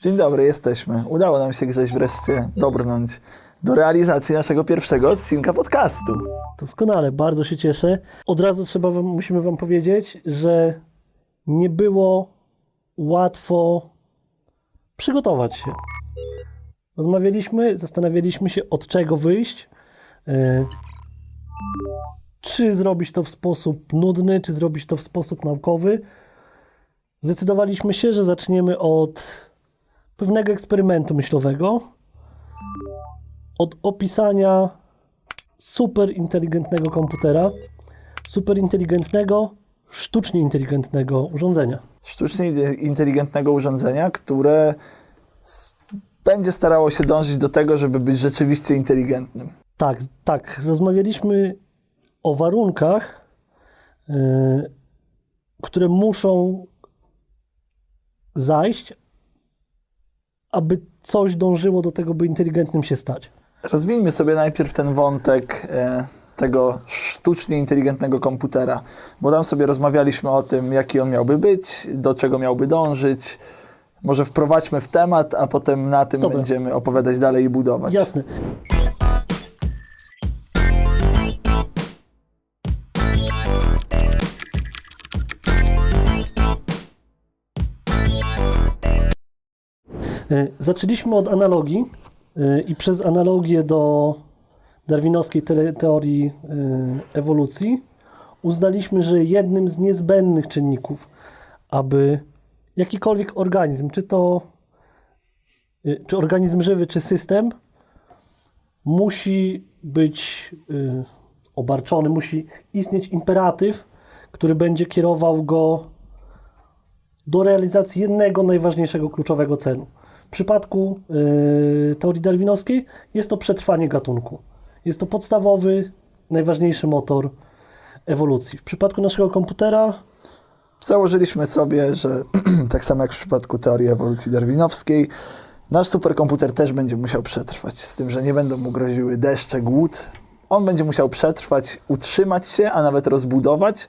Dzień dobry, jesteśmy. Udało nam się gdzieś wreszcie dobrnąć do realizacji naszego pierwszego odcinka podcastu. Doskonale, bardzo się cieszę. Od razu trzeba wam, musimy wam powiedzieć, że nie było łatwo przygotować się. Rozmawialiśmy, zastanawialiśmy się od czego wyjść. e, czy zrobić to w sposób nudny, czy zrobić to w sposób naukowy. Zdecydowaliśmy się, że zaczniemy od pewnego eksperymentu myślowego, od opisania super inteligentnego komputera, super inteligentnego, sztucznie inteligentnego urządzenia. Sztucznie inteligentnego urządzenia, które będzie starało się dążyć do tego, żeby być rzeczywiście inteligentnym. Tak, tak. Rozmawialiśmy o warunkach, yy, które muszą zajść, aby coś dążyło do tego, by inteligentnym się stać. Rozwijmy sobie najpierw ten wątek e, tego sztucznie inteligentnego komputera, bo tam sobie rozmawialiśmy o tym, jaki on miałby być, do czego miałby dążyć. Może wprowadźmy w temat, a potem na tym Dobra. będziemy opowiadać dalej i budować. Jasne. Zaczęliśmy od analogii e, i przez analogię do darwinowskiej te- teorii e, ewolucji uznaliśmy, że jednym z niezbędnych czynników, aby jakikolwiek organizm, czy to czy organizm żywy, czy system, musi być obarczony, musi istnieć imperatyw, który będzie kierował go do realizacji jednego najważniejszego kluczowego celu. Przypadku y, teorii darwinowskiej jest to przetrwanie gatunku. Jest to podstawowy, najważniejszy motor ewolucji. W przypadku naszego komputera Założyliśmy sobie, że tak samo jak w przypadku teorii ewolucji darwinowskiej, nasz superkomputer też będzie musiał przetrwać, z tym, że nie będą mu groziły deszcze, głód. On będzie musiał przetrwać, utrzymać się, a nawet rozbudować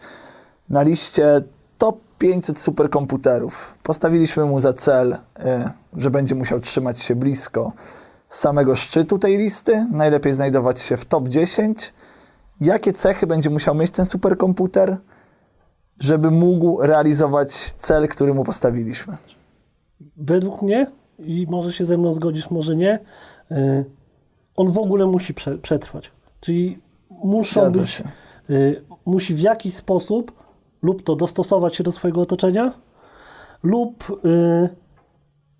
na liście top 500 superkomputerów. Postawiliśmy mu za cel, e, że będzie musiał trzymać się blisko samego szczytu tej listy, najlepiej znajdować się w top 10. Jakie cechy będzie musiał mieć ten superkomputer? żeby mógł realizować cel, który mu postawiliśmy. według mnie, i może się ze mną zgodzisz, może nie, y, on w ogóle musi prze, przetrwać. Czyli muszą Zgadza być, się. y, musi w jakiś sposób lub to dostosować się do swojego otoczenia, lub y,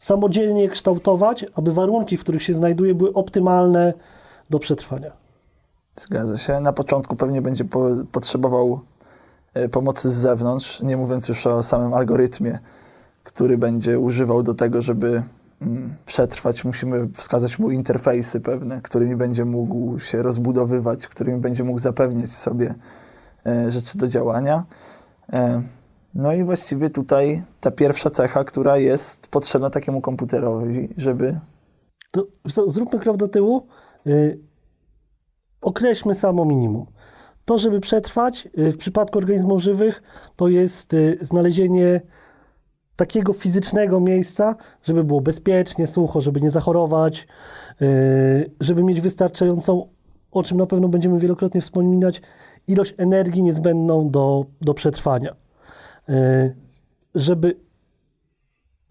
samodzielnie kształtować, aby warunki, w których się znajduje, były optymalne do przetrwania. Zgadza się. Na początku pewnie będzie po, potrzebował e, pomocy z zewnątrz, nie mówiąc już o samym algorytmie, który będzie używał do tego, żeby mm, przetrwać. Musimy wskazać mu interfejsy pewne, którymi będzie mógł się rozbudowywać, którymi będzie mógł zapewniać sobie e, rzeczy do działania. No i właściwie tutaj ta pierwsza cecha, która jest potrzebna takiemu komputerowi, żeby To zróbmy krok do tyłu. Y, określmy samo minimum. To, żeby przetrwać y, w przypadku organizmów żywych, to jest y, znalezienie takiego fizycznego miejsca, żeby było bezpiecznie, sucho, żeby nie zachorować, y, żeby mieć wystarczającą, o czym na pewno będziemy wielokrotnie wspominać, ilość energii niezbędną do, do przetrwania. Y, żeby,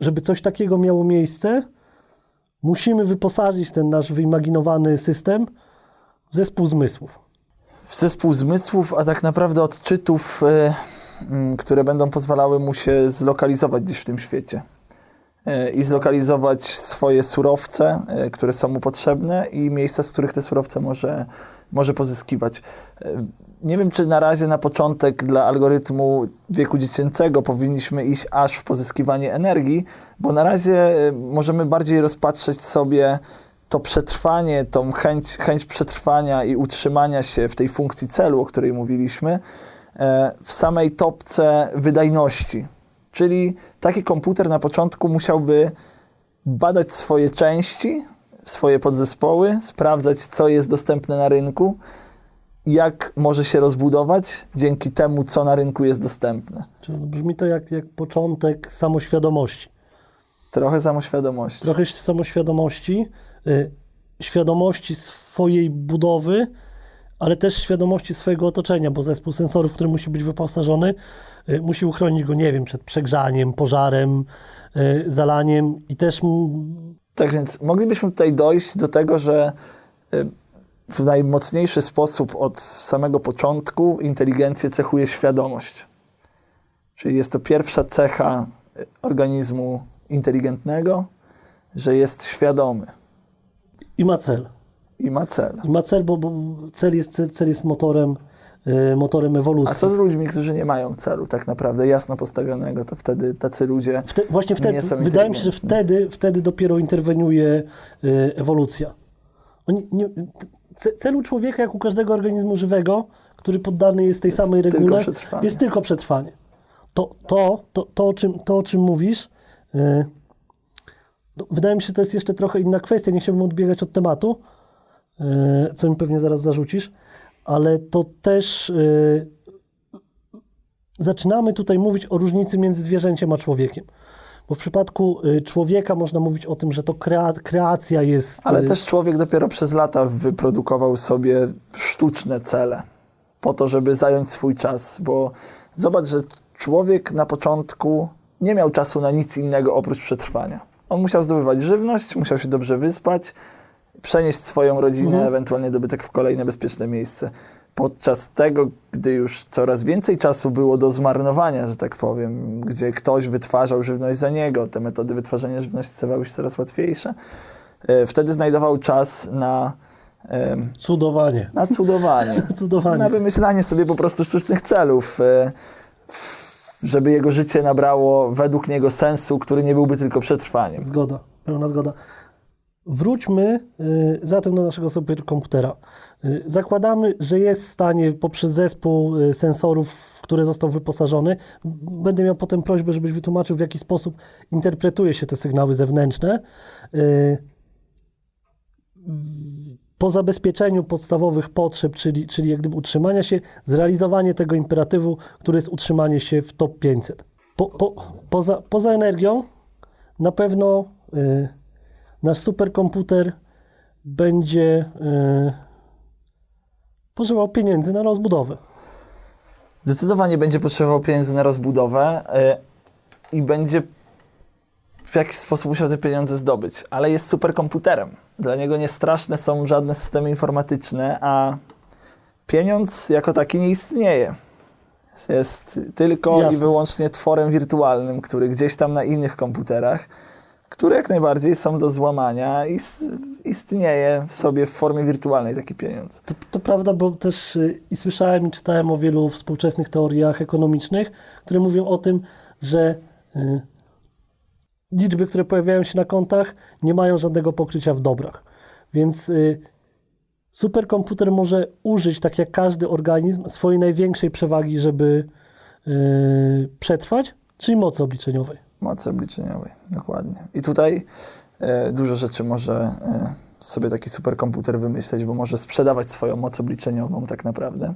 żeby coś takiego miało miejsce, musimy wyposażyć ten nasz wyimaginowany system w zespół zmysłów. w zespół zmysłów, a tak naprawdę odczytów, e, które będą pozwalały mu się zlokalizować gdzieś w tym świecie. E, I zlokalizować swoje surowce, e, które są mu potrzebne i miejsca, z których te surowce może, może pozyskiwać. E, Nie wiem, czy na razie na początek dla algorytmu wieku dziecięcego powinniśmy iść aż w pozyskiwanie energii, bo na razie możemy bardziej rozpatrzeć sobie to przetrwanie, tą chęć, chęć przetrwania i utrzymania się w tej funkcji celu, o której mówiliśmy, w samej topce wydajności. Czyli taki komputer na początku musiałby badać swoje części, swoje podzespoły, sprawdzać, co jest dostępne na rynku, jak może się rozbudować dzięki temu, co na rynku jest dostępne. Czyli brzmi to jak, jak początek samoświadomości. Trochę samoświadomości. trochę samoświadomości, y, świadomości swojej budowy, ale też świadomości swojego otoczenia, bo zespół sensorów, który musi być wyposażony, y, musi uchronić go, nie wiem, przed przegrzaniem, pożarem, y, zalaniem i też Tak więc moglibyśmy tutaj dojść do tego, że y, w najmocniejszy sposób od samego początku inteligencję cechuje świadomość. Czyli jest to pierwsza cecha organizmu inteligentnego, że jest świadomy i ma cel. I ma cel. I ma cel, bo, bo cel, jest, cel, cel jest motorem, y, motorem ewolucji. A co z ludźmi, którzy nie mają celu tak naprawdę jasno postawionego, to wtedy tacy ludzie Wte, właśnie wtedy, Nie są wydaje mi się, że wtedy, wtedy dopiero interweniuje y, ewolucja. Oni nie, ce, celu człowieka, jak u każdego organizmu żywego, który poddany jest tej Jest samej tylko regule, przetrwanie. jest tylko przetrwanie. To, to, to, to, o, czym, to o czym mówisz, y, no, wydaje mi się, że to jest jeszcze trochę inna kwestia, nie chciałbym odbiegać od tematu, co mi pewnie zaraz zarzucisz, ale to też y, zaczynamy tutaj mówić o różnicy między zwierzęciem a człowiekiem. Bo w przypadku y, człowieka można mówić o tym, że to krea, kreacja jest. Ale też człowiek dopiero przez lata wyprodukował sobie sztuczne cele po to, żeby zająć swój czas, bo zobacz, że człowiek na początku nie miał czasu na nic innego oprócz przetrwania. On musiał zdobywać żywność, musiał się dobrze wyspać, przenieść swoją rodzinę, Mhm. ewentualnie dobytek w kolejne bezpieczne miejsce. Podczas tego, gdy już coraz więcej czasu było do zmarnowania, że tak powiem, gdzie ktoś wytwarzał żywność za niego, te metody wytwarzania żywności stawały się coraz łatwiejsze, e, wtedy znajdował czas na, Cudowanie. na cudowanie, Cudowanie. na wymyślanie sobie po prostu sztucznych celów, e, żeby jego życie nabrało według niego sensu, który nie byłby tylko przetrwaniem. Zgoda, pełna zgoda. Wróćmy y, zatem do naszego superkomputera. Y, zakładamy, że jest w stanie poprzez zespół y, sensorów, w które został wyposażony. Będę miał potem prośbę, żebyś wytłumaczył, w jaki sposób interpretuje się te sygnały zewnętrzne. Po zabezpieczeniu podstawowych potrzeb, czyli, czyli jak gdyby utrzymania się, zrealizowanie tego imperatywu, który jest utrzymanie się w top 500. Po, po, poza, poza energią na pewno y, nasz superkomputer będzie y, pożywał pieniędzy na rozbudowę. Zdecydowanie będzie potrzebował pieniędzy na rozbudowę y, i będzie w jakiś sposób musiał te pieniądze zdobyć, ale jest superkomputerem. Dla niego nie straszne są żadne systemy informatyczne, a pieniądz jako taki nie istnieje. Jest tylko i Jasne. wyłącznie tworem wirtualnym, który gdzieś tam na innych komputerach, które jak najbardziej są do złamania i istnieje w sobie w formie wirtualnej taki pieniądz. To, to prawda, bo też y, i słyszałem i czytałem o wielu współczesnych teoriach ekonomicznych, które mówią o tym, że y, liczby, które pojawiają się na kontach, nie mają żadnego pokrycia w dobrach. Więc y, superkomputer może użyć, tak jak każdy organizm, swojej największej przewagi, żeby y, przetrwać, czyli mocy obliczeniowej. Mocy obliczeniowej, dokładnie. I tutaj e, dużo rzeczy może e, sobie taki superkomputer wymyśleć, bo może sprzedawać swoją moc obliczeniową tak naprawdę.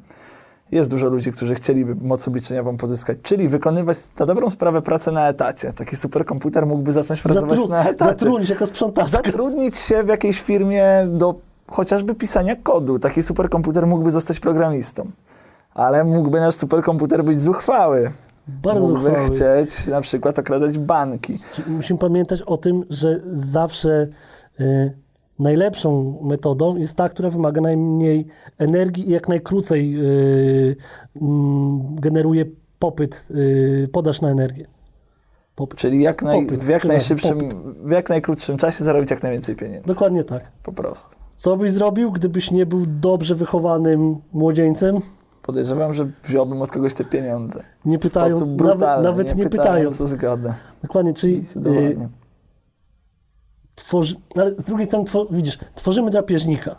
Jest dużo ludzi, którzy chcieliby moc obliczeniową pozyskać, czyli wykonywać na dobrą sprawę pracę na etacie. Taki superkomputer mógłby zacząć pracować Zatru- na etacie. zatrudnić jako sprzątaczka. Zatrudnić się w jakiejś firmie do chociażby pisania kodu. Taki superkomputer mógłby zostać programistą. Ale mógłby nasz superkomputer być zuchwały. Bardzo mógłby chwały. chcieć na przykład okradać banki. Musimy pamiętać o tym, że zawsze y, najlepszą metodą jest ta, która wymaga najmniej energii i jak najkrócej y, mm, generuje popyt, y, podaż na energię. Popyt. Czyli jak naj, Popyt, w, jak najszybszym, popyt. w jak najkrótszym czasie zarobić jak najwięcej pieniędzy. Dokładnie tak. Po prostu. Co byś zrobił, gdybyś nie był dobrze wychowanym młodzieńcem? Podejrzewam, że wziąłbym od kogoś te pieniądze. Nie pytając, sposób nawet, brutalny, nawet nie, nie pytając. o zgodę. Dokładnie, czyli y, Zdecydowanie. tworzy, no ale z drugiej strony, two, widzisz, tworzymy drapieżnika.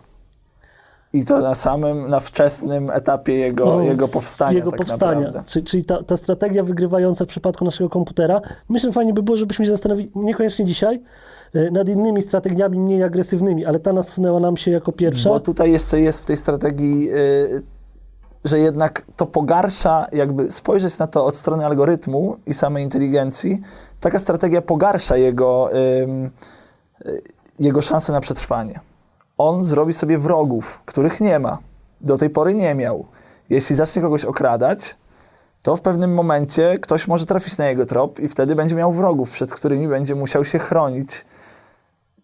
I to na samym, na wczesnym etapie jego, No, jego powstania Jego tak powstania. Czyli, czyli ta, ta strategia wygrywająca w przypadku naszego komputera. Myślę, że fajnie by było, żebyśmy się zastanowili, niekoniecznie dzisiaj, e, nad innymi strategiami mniej agresywnymi, ale ta nasunęła nam się jako pierwsza. Bo tutaj jeszcze jest w tej strategii, y, że jednak to pogarsza, jakby spojrzeć na to od strony algorytmu i samej inteligencji, taka strategia pogarsza jego, y, jego szanse na przetrwanie. On zrobi sobie wrogów, których nie ma. Do tej pory nie miał. Jeśli zacznie kogoś okradać, to w pewnym momencie ktoś może trafić na jego trop i wtedy będzie miał wrogów, przed którymi będzie musiał się chronić,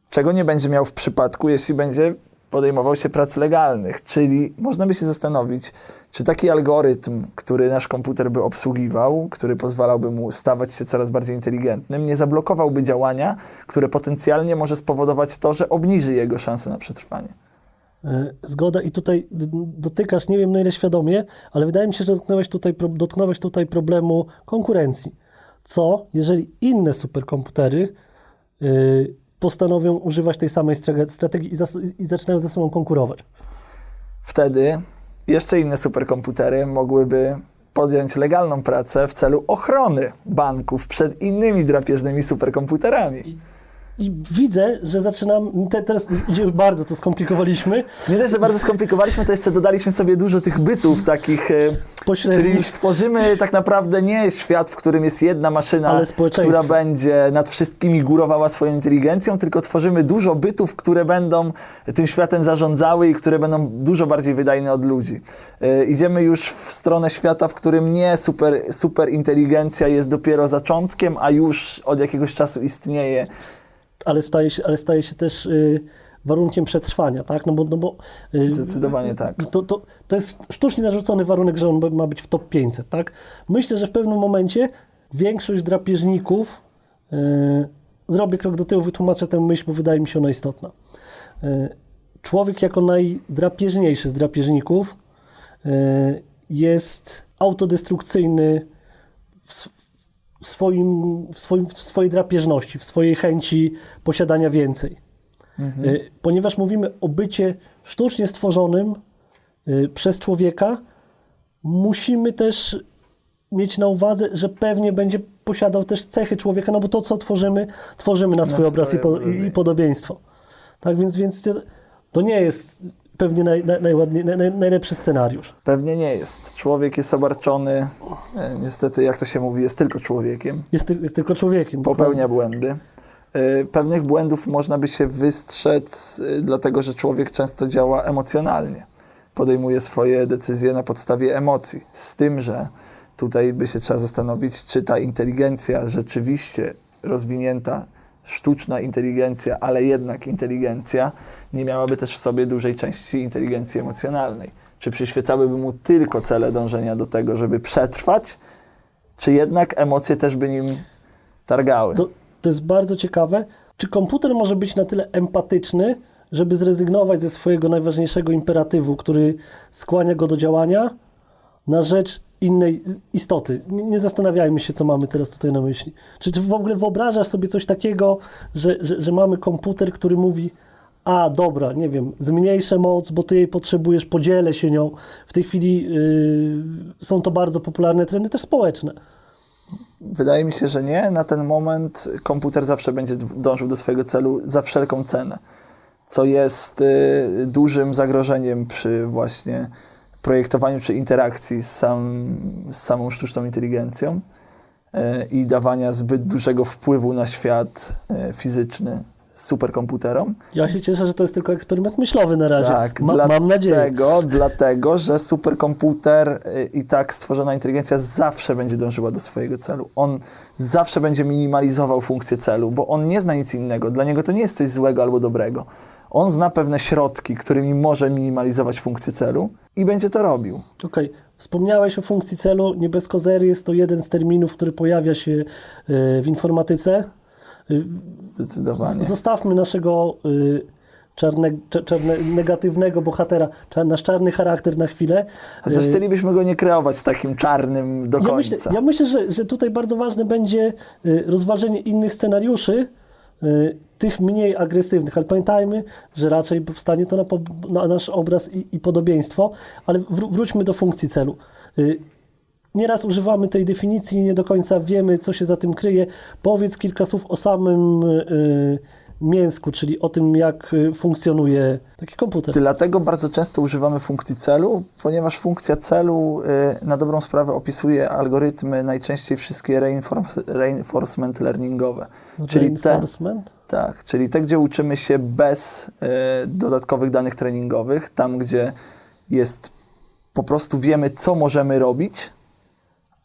czego nie będzie miał w przypadku, jeśli będzie podejmował się prac legalnych. Czyli można by się zastanowić, czy taki algorytm, który nasz komputer by obsługiwał, który pozwalałby mu stawać się coraz bardziej inteligentnym, nie zablokowałby działania, które potencjalnie może spowodować to, że obniży jego szanse na przetrwanie. E, Zgoda i tutaj dotykasz, nie wiem na ile świadomie, ale wydaje mi się, że dotknąłeś tutaj, dotknąłeś tutaj problemu konkurencji. Co, jeżeli inne superkomputery y, postanowią używać tej samej strategii i, zas- i zaczynają ze sobą konkurować? Wtedy jeszcze inne superkomputery mogłyby podjąć legalną pracę w celu ochrony banków przed innymi drapieżnymi superkomputerami. I widzę, że zaczynam, te, teraz idzie już bardzo to skomplikowaliśmy, Nie dość, że bardzo skomplikowaliśmy, to jeszcze dodaliśmy sobie dużo tych bytów takich, e, pośrednich. czyli już tworzymy tak naprawdę nie świat, w którym jest jedna maszyna, która będzie nad wszystkimi górowała swoją inteligencją, tylko tworzymy dużo bytów, które będą tym światem zarządzały i które będą dużo bardziej wydajne od ludzi. E, Idziemy już w stronę świata, w którym nie super, super inteligencja jest dopiero zaczątkiem, a już od jakiegoś czasu istnieje. Ale staje się, ale staje się też y, warunkiem przetrwania, tak? No bo, no bo y, Zdecydowanie tak. To, to, to jest sztucznie narzucony warunek, że on ma być w top 500, tak? Myślę, że w pewnym momencie większość drapieżników y, zrobię krok do tyłu, wytłumaczę tę myśl, bo wydaje mi się ona istotna. Y, człowiek jako najdrapieżniejszy z drapieżników y, jest autodestrukcyjny w, w, swoim, w, swoim, w swojej drapieżności, w swojej chęci posiadania więcej. Y, Ponieważ mówimy o bycie sztucznie stworzonym y, przez człowieka, musimy też mieć na uwadze, że pewnie będzie posiadał też cechy człowieka, no bo to, co tworzymy, tworzymy na swój obraz i, po, i, podobieństwo. Tak więc, więc to nie jest pewnie naj, naj, najładniej, naj, naj, najlepszy scenariusz. Pewnie nie jest. Człowiek jest obarczony, e, niestety, jak to się mówi, jest tylko człowiekiem. Jest, jest tylko człowiekiem. Popełnia błędy. E, Pewnych błędów można by się wystrzec, e, dlatego że człowiek często działa emocjonalnie. Podejmuje swoje decyzje na podstawie emocji. Z tym, że tutaj by się trzeba zastanowić, czy ta inteligencja rzeczywiście rozwinięta, sztuczna inteligencja, ale jednak inteligencja, nie miałaby też w sobie dużej części inteligencji emocjonalnej. Czy przyświecałyby mu tylko cele dążenia do tego, żeby przetrwać, czy jednak emocje też by nim targały? To, to jest bardzo ciekawe. Czy komputer może być na tyle empatyczny, żeby zrezygnować ze swojego najważniejszego imperatywu, który skłania go do działania, na rzecz innej istoty? Nie, nie zastanawiajmy się, co mamy teraz tutaj na myśli. Czy, czy w ogóle wyobrażasz sobie coś takiego, że, że, że mamy komputer, który mówi a dobra, nie wiem, zmniejszę moc, bo ty jej potrzebujesz, podzielę się nią. W tej chwili yy, są to bardzo popularne trendy też społeczne. Wydaje mi się, że nie. Na ten moment komputer zawsze będzie dążył do swojego celu za wszelką cenę, co jest y, dużym zagrożeniem przy właśnie projektowaniu czy interakcji z, sam, z samą sztuczną inteligencją y, i dawania zbyt dużego wpływu na świat y, fizyczny superkomputerom. Ja się cieszę, że to jest tylko eksperyment myślowy na razie. Tak, Ma, mam nadzieję. Dlatego, dlatego, że superkomputer y, i tak stworzona inteligencja zawsze będzie dążyła do swojego celu. On zawsze będzie minimalizował funkcję celu, bo on nie zna nic innego. Dla niego to nie jest coś złego albo dobrego. On zna pewne środki, którymi może minimalizować funkcję celu i będzie to robił. Okej, wspomniałeś o funkcji celu. Nie bez kozery jest to jeden z terminów, który pojawia się y, w informatyce. Y, Zdecydowanie. z- Zostawmy naszego y, czarne, czarne, negatywnego bohatera, czar, nasz czarny charakter na chwilę. Chociaż chcielibyśmy go nie kreować takim czarnym do ja myślę, końca. ja myślę że, że tutaj bardzo ważne będzie rozważenie innych scenariuszy, tych mniej agresywnych, ale pamiętajmy, że raczej powstanie to na, po, na nasz obraz i, i podobieństwo, ale wró- wróćmy do funkcji celu. Y, Nieraz używamy tej definicji nie do końca wiemy, co się za tym kryje. Powiedz kilka słów o samym y, mięsku, czyli o tym, jak y, funkcjonuje taki komputer. Dlatego bardzo często używamy funkcji celu, ponieważ funkcja celu y, na dobrą sprawę opisuje algorytmy, najczęściej wszystkie reinforce, reinforcement learningowe. Czyli te, Reinforcement? tak, czyli te, gdzie uczymy się bez y, dodatkowych danych treningowych, tam gdzie jest po prostu wiemy, co możemy robić,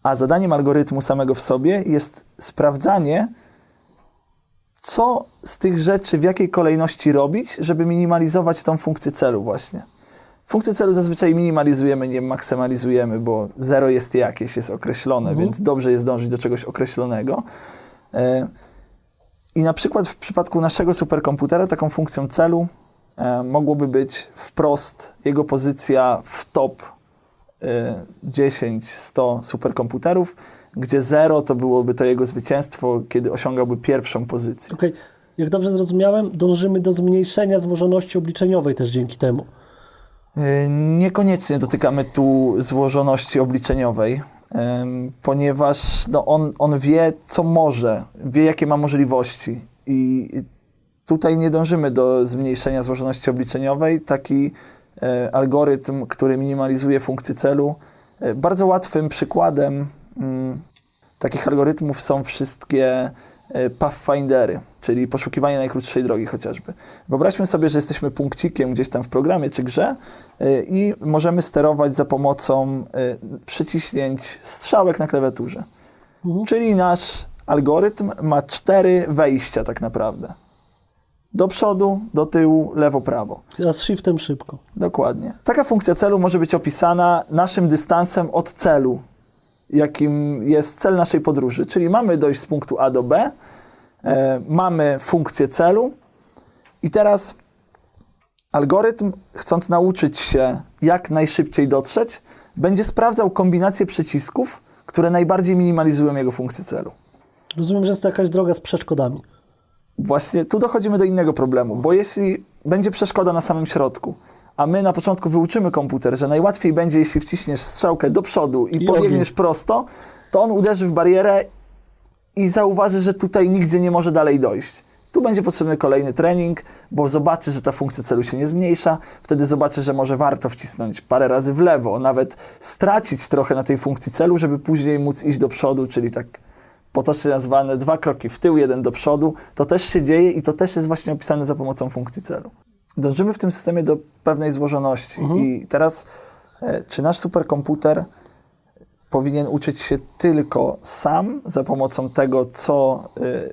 a zadaniem algorytmu samego w sobie jest sprawdzanie, co z tych rzeczy, w jakiej kolejności robić, żeby minimalizować tą funkcję celu właśnie. Funkcję celu zazwyczaj minimalizujemy, nie maksymalizujemy, bo zero jest jakieś, jest określone, Mhm. więc dobrze jest dążyć do czegoś określonego. E, I na przykład w przypadku naszego superkomputera taką funkcją celu e, mogłoby być wprost jego pozycja w top e, 10-100 superkomputerów, gdzie zero to byłoby to jego zwycięstwo, kiedy osiągałby pierwszą pozycję. Okej, jak dobrze zrozumiałem, dążymy do zmniejszenia złożoności obliczeniowej też dzięki temu. E, Niekoniecznie dotykamy tu złożoności obliczeniowej, ponieważ no, on, on wie, co może, wie, jakie ma możliwości. I tutaj nie dążymy do zmniejszenia złożoności obliczeniowej. Taki e, algorytm, który minimalizuje funkcję celu, e, bardzo łatwym przykładem mm, takich algorytmów są wszystkie e, pathfindery, czyli poszukiwanie najkrótszej drogi chociażby. Wyobraźmy sobie, że jesteśmy punkcikiem gdzieś tam w programie czy grze e, i możemy sterować za pomocą e, przyciśnięć strzałek na klawiaturze. Mhm. Czyli nasz algorytm ma cztery wejścia tak naprawdę. Do przodu, do tyłu, lewo, prawo. A z shiftem szybko. Dokładnie. Taka funkcja celu może być opisana naszym dystansem od celu, jakim jest cel naszej podróży. Czyli mamy dojść z punktu A do B, e, mamy funkcję celu i teraz algorytm, chcąc nauczyć się jak najszybciej dotrzeć, będzie sprawdzał kombinację przycisków, które najbardziej minimalizują jego funkcję celu. Rozumiem, że jest to jakaś droga z przeszkodami. Właśnie tu dochodzimy do innego problemu, bo jeśli będzie przeszkoda na samym środku, a my na początku wyuczymy komputer, że najłatwiej będzie, jeśli wciśniesz strzałkę do przodu i, I pobiegniesz ogień. prosto, to on uderzy w barierę i zauważy, że tutaj nigdzie nie może dalej dojść. Tu będzie potrzebny kolejny trening, bo zobaczy, że ta funkcja celu się nie zmniejsza, wtedy zobaczy, że może warto wcisnąć parę razy w lewo, nawet stracić trochę na tej funkcji celu, żeby później móc iść do przodu, czyli tak potocznie nazwane dwa kroki w tył, jeden do przodu. To też się dzieje i to też jest właśnie opisane za pomocą funkcji celu. Dążymy w tym systemie do pewnej złożoności i teraz e, czy nasz superkomputer powinien uczyć się tylko sam za pomocą tego, co,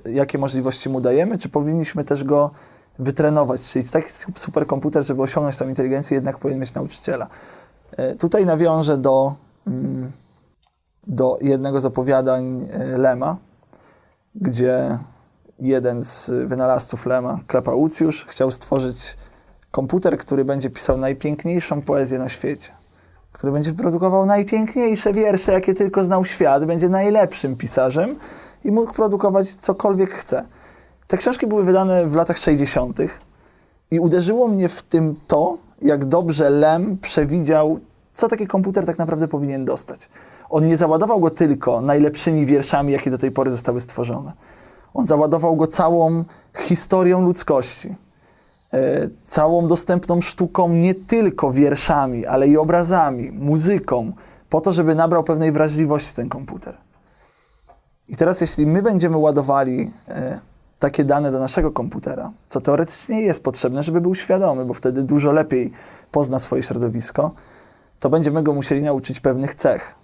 y, jakie możliwości mu dajemy, czy powinniśmy też go wytrenować? Czyli taki su- superkomputer, żeby osiągnąć tą inteligencję, jednak powinien mieć nauczyciela. Y, Tutaj nawiążę do, mm, do jednego z opowiadań Lema, gdzie jeden z wynalazców Lema, Klapaucjusz, chciał stworzyć komputer, który będzie pisał najpiękniejszą poezję na świecie który będzie produkował najpiękniejsze wiersze, jakie tylko znał świat, będzie najlepszym pisarzem i mógł produkować cokolwiek chce. Te książki były wydane w latach 60. i uderzyło mnie w tym to, jak dobrze Lem przewidział, co taki komputer tak naprawdę powinien dostać. On nie załadował go tylko najlepszymi wierszami, jakie do tej pory zostały stworzone. On załadował go całą historią ludzkości całą dostępną sztuką, nie tylko wierszami, ale i obrazami, muzyką, po to, żeby nabrał pewnej wrażliwości ten komputer. I teraz, jeśli my będziemy ładowali e, takie dane do naszego komputera, co teoretycznie jest potrzebne, żeby był świadomy, bo wtedy dużo lepiej pozna swoje środowisko, to będziemy go musieli nauczyć pewnych cech.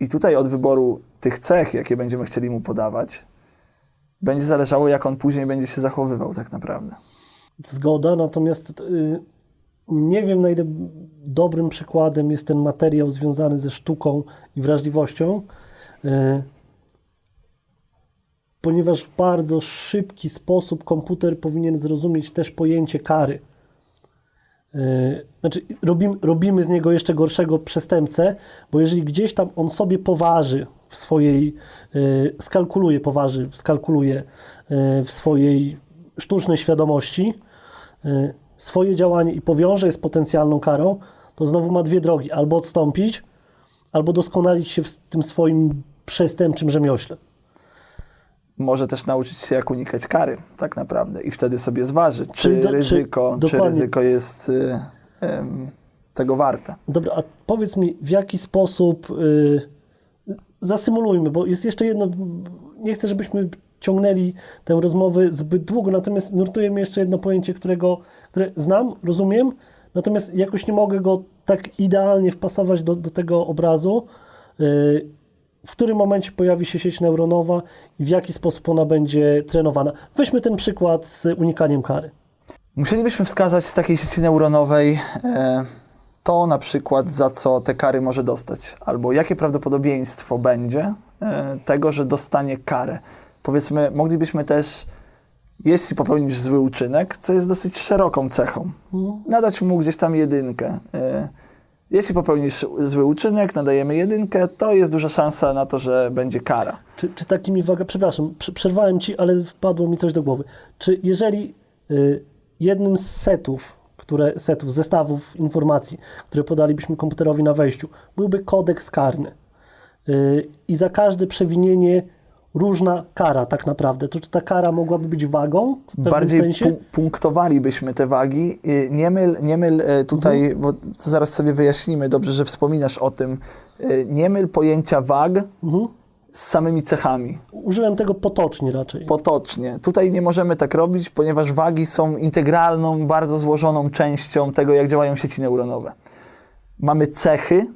I tutaj od wyboru tych cech, jakie będziemy chcieli mu podawać, będzie zależało, jak on później będzie się zachowywał tak naprawdę. Zgoda, natomiast y, nie wiem, na ile dobrym przykładem jest ten materiał związany ze sztuką i wrażliwością, y, ponieważ w bardzo szybki sposób komputer powinien zrozumieć też pojęcie kary. Y, Znaczy, robimy, robimy z niego jeszcze gorszego przestępcę, bo jeżeli gdzieś tam on sobie poważy w swojej, skalkuluje, poważy, skalkuluje w swojej sztucznej świadomości y, swoje działanie i powiąże je z potencjalną karą, to znowu ma dwie drogi. Albo odstąpić, albo doskonalić się w tym swoim przestępczym rzemiośle. może też nauczyć się, jak unikać kary, tak naprawdę. I wtedy sobie zważy, czy do- czy- ryzyko, czy, dokładnie. ryzyko jest y, em, tego warte. Dobra, a powiedz mi, w jaki sposób y, zasymulujmy, bo jest jeszcze jedno, nie chcę, żebyśmy ciągnęli tę rozmowę zbyt długo, natomiast nurtuje mnie jeszcze jedno pojęcie, którego, które znam, rozumiem, natomiast jakoś nie mogę go tak idealnie wpasować do, do tego obrazu. Y, w którym momencie pojawi się sieć neuronowa i w jaki sposób ona będzie trenowana. Weźmy ten przykład z unikaniem kary. Musielibyśmy wskazać z takiej sieci neuronowej e, to na przykład, za co te kary może dostać, albo jakie prawdopodobieństwo będzie e, tego, że dostanie karę. Powiedzmy, moglibyśmy też, jeśli popełnisz zły uczynek, co jest dosyć szeroką cechą, nadać mu gdzieś tam jedynkę. E, jeśli popełnisz zły uczynek, nadajemy jedynkę, to jest duża szansa na to, że będzie kara. Czy, czy takimi waga, przepraszam, prze- przerwałem ci, ale wpadło mi coś do głowy. Czy jeżeli y, jednym z setów, które, setów, zestawów informacji, które podalibyśmy komputerowi na wejściu, byłby kodeks karny y, i za każde przewinienie różna kara tak naprawdę, to czy ta kara mogłaby być wagą w pewnym Bardziej sensie? pu- punktowalibyśmy te wagi. Y, Nie myl, nie myl y, tutaj, Mhm. bo zaraz sobie wyjaśnimy, dobrze, że wspominasz o tym. Y, Nie myl pojęcia wag Mhm. z samymi cechami, Użyłem tego potocznie raczej. potocznie. Tutaj nie możemy tak robić, ponieważ wagi są integralną, bardzo złożoną częścią tego, jak działają sieci neuronowe. Mamy cechy,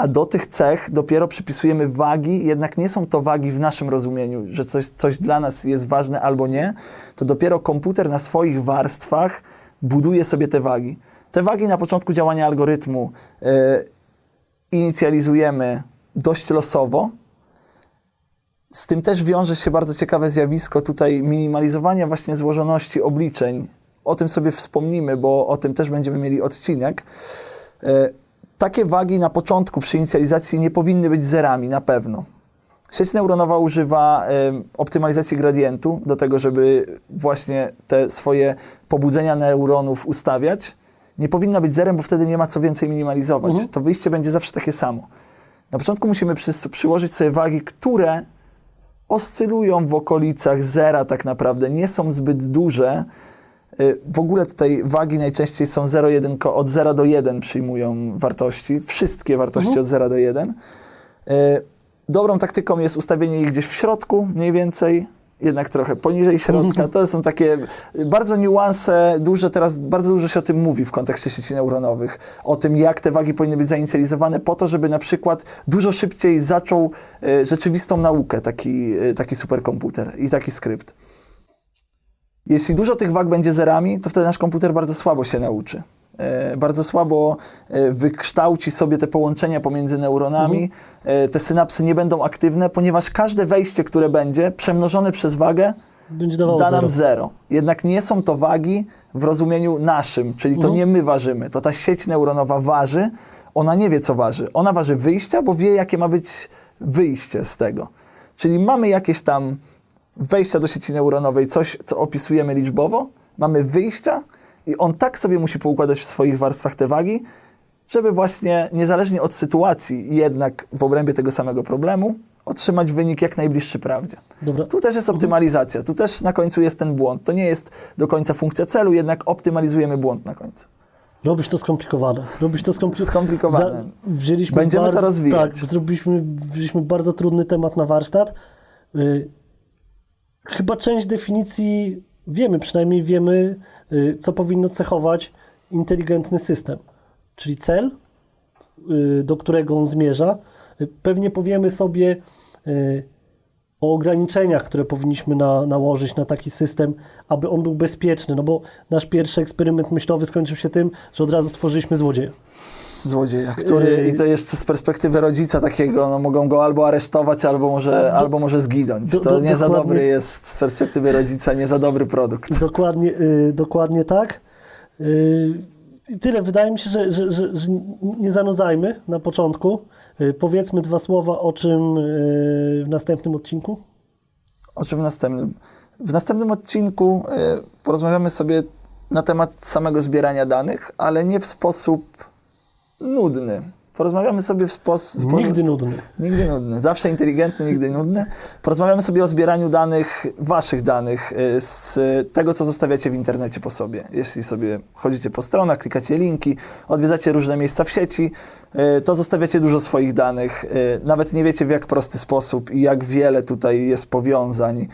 a do tych cech dopiero przypisujemy wagi, jednak nie są to wagi w naszym rozumieniu, że coś, coś dla nas jest ważne albo nie, to dopiero komputer na swoich warstwach buduje sobie te wagi. Te wagi na początku działania algorytmu e, inicjalizujemy dość losowo. Z tym też wiąże się bardzo ciekawe zjawisko tutaj minimalizowania właśnie złożoności obliczeń. O tym sobie wspomnimy, bo o tym też będziemy mieli odcinek. E, takie wagi na początku przy inicjalizacji nie powinny być zerami, na pewno. Sieć neuronowa używa em, optymalizacji gradientu do tego, żeby właśnie te swoje pobudzenia neuronów ustawiać. Nie powinna być zerem, bo wtedy nie ma co więcej minimalizować. Mhm. To wyjście będzie zawsze takie samo. Na początku musimy przy, przyłożyć sobie wagi, które oscylują w okolicach zera tak naprawdę, nie są zbyt duże. Y, W ogóle tutaj wagi najczęściej są 0,1, ko- od 0 do 1 przyjmują wartości, wszystkie wartości Mhm. od 0 do 1. Y, Dobrą taktyką jest ustawienie ich gdzieś w środku, mniej więcej, jednak trochę poniżej środka. To są takie bardzo niuanse, duże, teraz bardzo dużo się o tym mówi w kontekście sieci neuronowych, o tym, jak te wagi powinny być zainicjalizowane po to, żeby na przykład dużo szybciej zaczął e, rzeczywistą naukę taki, taki superkomputer i taki skrypt. Jeśli dużo tych wag będzie zerami, to wtedy nasz komputer bardzo słabo się nauczy. E, bardzo słabo e, wykształci sobie te połączenia pomiędzy neuronami. E, te synapsy nie będą aktywne, ponieważ każde wejście, które będzie przemnożone przez wagę, Będzie dawało da zero. nam zero. Jednak nie są to wagi w rozumieniu naszym, czyli to Mhm. nie my ważymy, to ta sieć neuronowa waży, ona nie wie co waży. Ona waży wyjścia, bo wie jakie ma być wyjście z tego. Czyli mamy jakieś tam wejścia do sieci neuronowej, coś co opisujemy liczbowo, mamy wyjścia i on tak sobie musi poukładać w swoich warstwach te wagi, żeby właśnie niezależnie od sytuacji, jednak w obrębie tego samego problemu, otrzymać wynik jak najbliższy prawdzie. Dobra. Tu też jest optymalizacja, tu też na końcu jest ten błąd. To nie jest do końca funkcja celu, jednak optymalizujemy błąd na końcu. Robisz to skomplikowane. Robisz to skompli- Skomplikowane. Za, wzięliśmy Będziemy to bardzo, rozwijać. Tak, zrobiliśmy, wzięliśmy bardzo trudny temat na warsztat. Y, chyba część definicji wiemy, przynajmniej wiemy, y, co powinno cechować inteligentny system. Czyli cel, y, do którego on zmierza. Y, Pewnie powiemy sobie o ograniczeniach, które powinniśmy na, nałożyć na taki system, aby on był bezpieczny. No bo nasz pierwszy eksperyment myślowy skończył się tym, że od razu stworzyliśmy złodzieja. Złodzieja, który, Yy. i to jeszcze z perspektywy rodzica takiego, no mogą go albo aresztować, albo może, Do- albo może zginąć. do- to do- nie za dobry jest z perspektywy rodzica, nie za dobry produkt. Dokładnie, y, dokładnie tak. Y, I tyle. Wydaje mi się, że, że, że, że nie zanudzajmy na początku. Y, powiedzmy dwa słowa o czym y, w następnym odcinku. O czym w następnym? W następnym odcinku y, porozmawiamy sobie na temat samego zbierania danych, ale nie w sposób nudny. Porozmawiamy sobie w sposób... Nigdy nudny. Nigdy nudny. Zawsze inteligentny, nigdy nudny. Porozmawiamy sobie o zbieraniu danych, waszych danych, y, z tego, co zostawiacie w internecie po sobie. Jeśli sobie chodzicie po stronach, klikacie linki, odwiedzacie różne miejsca w sieci, y, to zostawiacie dużo swoich danych. Y, Nawet nie wiecie w jak prosty sposób i jak wiele tutaj jest powiązań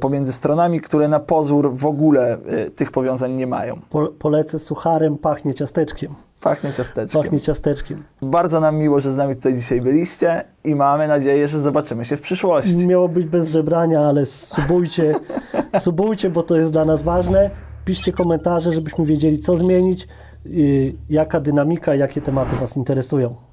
pomiędzy stronami, które na pozór w ogóle tych powiązań nie mają. Po, polecę sucharem, pachnie ciasteczkiem. Pachnie ciasteczkiem. Pachnie ciasteczkiem. Bardzo nam miło, że z nami tutaj dzisiaj byliście i mamy nadzieję, że zobaczymy się w przyszłości. Miało być bez żebrania, ale subujcie, subujcie, bo to jest dla nas ważne. Piszcie komentarze, żebyśmy wiedzieli, co zmienić, jaka dynamika, jakie tematy Was interesują.